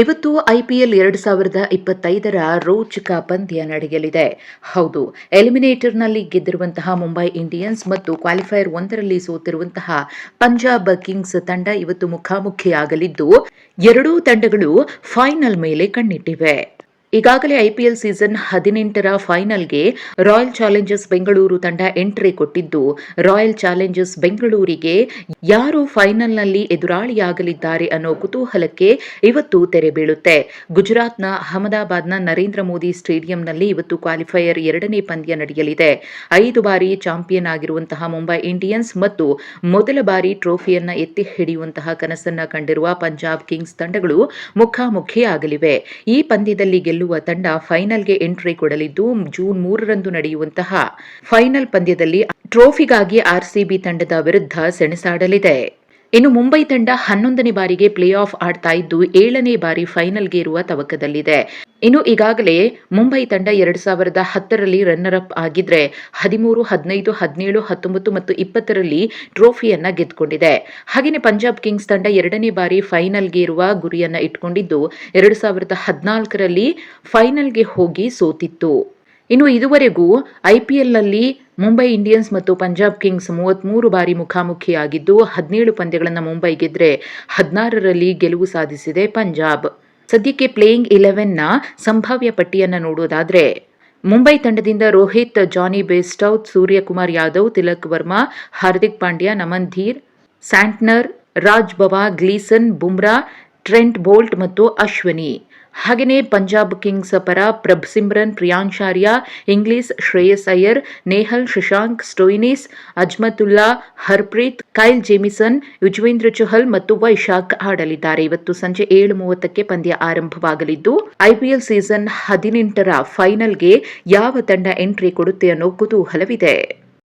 ಇವತ್ತು ಐಪಿಎಲ್ ಎರಡು ಸಾವಿರದ ಇಪ್ಪತ್ತೈದರ ರೋಚಕ ಪಂದ್ಯ ನಡೆಯಲಿದೆ. ಹೌದು, ಎಲಿಮಿನೇಟರ್ನಲ್ಲಿ ಗೆದ್ದಿರುವಂತಹ ಮುಂಬೈ ಇಂಡಿಯನ್ಸ್ ಮತ್ತು ಕ್ವಾಲಿಫೈಯರ್ ಒಂದರಲ್ಲಿ ಸೋತಿರುವಂತಹ ಪಂಜಾಬ್ ಕಿಂಗ್ಸ್ ತಂಡ ಇವತ್ತು ಮುಖಾಮುಖಿಯಾಗಲಿದ್ದು, ಎರಡೂ ತಂಡಗಳು ಫೈನಲ್ ಮೇಲೆ ಕಣ್ಣಿಟ್ಟಿವೆ. ಈಗಾಗಲೇ ಐಪಿಎಲ್ ಸೀಸನ್ ಹದಿನೆಂಟರ ಫೈನಲ್ಗೆ ರಾಯಲ್ ಚಾಲೆಂಜರ್ಸ್ ಬೆಂಗಳೂರು ತಂಡ ಎಂಟ್ರಿ ಕೊಟ್ಟಿದ್ದು, ರಾಯಲ್ ಚಾಲೆಂಜರ್ಸ್ ಬೆಂಗಳೂರಿಗೆ ಯಾರು ಫೈನಲ್ನಲ್ಲಿ ಎದುರಾಳಿಯಾಗಲಿದ್ದಾರೆ ಅನ್ನೋ ಕುತೂಹಲಕ್ಕೆ ಇವತ್ತು ತೆರೆ ಬೀಳುತ್ತೆ. ಗುಜರಾತ್ನ ಅಹಮದಾಬಾದ್ನ ನರೇಂದ್ರ ಮೋದಿ ಸ್ಟೇಡಿಯಂನಲ್ಲಿ ಇವತ್ತು ಕ್ವಾಲಿಫೈಯರ್ ಎರಡನೇ ಪಂದ್ಯ ನಡೆಯಲಿದೆ. ಐದು ಬಾರಿ ಚಾಂಪಿಯನ್ ಆಗಿರುವಂತಹ ಮುಂಬೈ ಇಂಡಿಯನ್ಸ್ ಮತ್ತು ಮೊದಲ ಬಾರಿ ಟ್ರೋಫಿಯನ್ನ ಎತ್ತಿ ಹಿಡಿಯುವಂತಹ ಕನಸನ್ನ ಕಂಡಿರುವ ಪಂಜಾಬ್ ಕಿಂಗ್ಸ್ ತಂಡಗಳು ಮುಖಾಮುಖಿಯಾಗಲಿವೆ. ಈ ಪಂದ್ಯದಲ್ಲಿ ತಂಡ ಫೈನಲ್ಗೆ ಎಂಟ್ರಿ ಕೊಡಲಿದ್ದು ಜೂನ್ ಮೂರರಂದು ನಡೆಯುವಂತಹ ಫೈನಲ್ ಪಂದ್ಯದಲ್ಲಿ ಟ್ರೋಫಿಗಾಗಿ ಆರ್ಸಿಬಿ ತಂಡದ ವಿರುದ್ಧ ಸೆಣಸಾಡಲಿದೆ. ಇನ್ನು ಮುಂಬೈ ತಂಡ ಹನ್ನೊಂದನೇ ಬಾರಿಗೆ ಪ್ಲೇ ಆಫ್ ಆಡ್ತಾ ಇದ್ದು ಏಳನೇ ಬಾರಿ ಫೈನಲ್ಗೆ ಇರುವ ತವಕದಲ್ಲಿದೆ. ಇನ್ನು ಈಗಾಗಲೇ ಮುಂಬೈ ತಂಡ ಎರಡು ಸಾವಿರದ ಹತ್ತರಲ್ಲಿ ರನ್ನರ್ ಅಪ್ ಆಗಿದ್ರೆ ಹದಿಮೂರು, ಹದಿನೈದು, ಹದಿನೇಳು, ಹತ್ತೊಂಬತ್ತು ಮತ್ತು ಇಪ್ಪತ್ತರಲ್ಲಿ ಟ್ರೋಫಿಯನ್ನ ಗೆದ್ದುಕೊಂಡಿದೆ. ಹಾಗೆಯೇ ಪಂಜಾಬ್ ಕಿಂಗ್ಸ್ ತಂಡ ಎರಡನೇ ಬಾರಿ ಫೈನಲ್ಗೆ ಇರುವ ಗುರಿಯನ್ನ ಇಟ್ಕೊಂಡಿದ್ದು ಎರಡು ಸಾವಿರದ ಹದಿನಾಲ್ಕರಲ್ಲಿ ಫೈನಲ್ಗೆ ಹೋಗಿ ಸೋತಿತ್ತು. ಇನ್ನು ಇದುವರೆಗೂ ಐಪಿಎಲ್ನಲ್ಲಿ ಮುಂಬೈ ಇಂಡಿಯನ್ಸ್ ಮತ್ತು ಪಂಜಾಬ್ ಕಿಂಗ್ಸ್ ಮೂವತ್ತ್ಮೂರು ಬಾರಿ ಮುಖಾಮುಖಿಯಾಗಿದ್ದು, ಹದಿನೇಳು ಪಂದ್ಯಗಳನ್ನು ಮುಂಬೈ ಗೆದ್ರೆ ಹದಿನಾರರಲ್ಲಿ ಗೆಲುವು ಸಾಧಿಸಿದೆ ಪಂಜಾಬ್. ಸದ್ಯಕ್ಕೆ ಪ್ಲೇಯಿಂಗ್ ಇಲೆವೆನ್ನ ಸಂಭಾವ್ಯ ಪಟ್ಟಿಯನ್ನು ನೋಡೋದಾದ್ರೆ, ಮುಂಬೈ ತಂಡದಿಂದ Rohit, Jonny Bairstow, Suryakumar Yadav, Tilak Varma, Hardik Pandya, Naman Dhir, Santner, Raj Bawa, Gleeson, Bumrah, Trent Boult ಮತ್ತು ಅಶ್ವನಿ. ಹಾಗೆಯೇ ಪಂಜಾಬ್ ಕಿಂಗ್ಸ್ ಪರ Prabhsimran Priyansh Arya Inglis Shreyas Iyer, Nehal Shashank, Stoinis, Azmatullah, Harpreet, Kyle Jamieson Yuzvendra Chahal ಮತ್ತು ವೈಶಾಖ್ ಆಡಲಿದ್ದಾರೆ. ಇವತ್ತು ಸಂಜೆ ಏಳು ಮೂವತ್ತಕ್ಕೆ ಪಂದ್ಯ ಆರಂಭವಾಗಲಿದ್ದು ಐಪಿಎಲ್ ಸೀಸನ್ ಹದಿನೆಂಟರ ಫೈನಲ್ಗೆ ಯಾವ ತಂಡ ಎಂಟ್ರಿ ಕೊಡುತ್ತೆ ಅನ್ನೋ ಕುತೂಹಲವಿದೆ.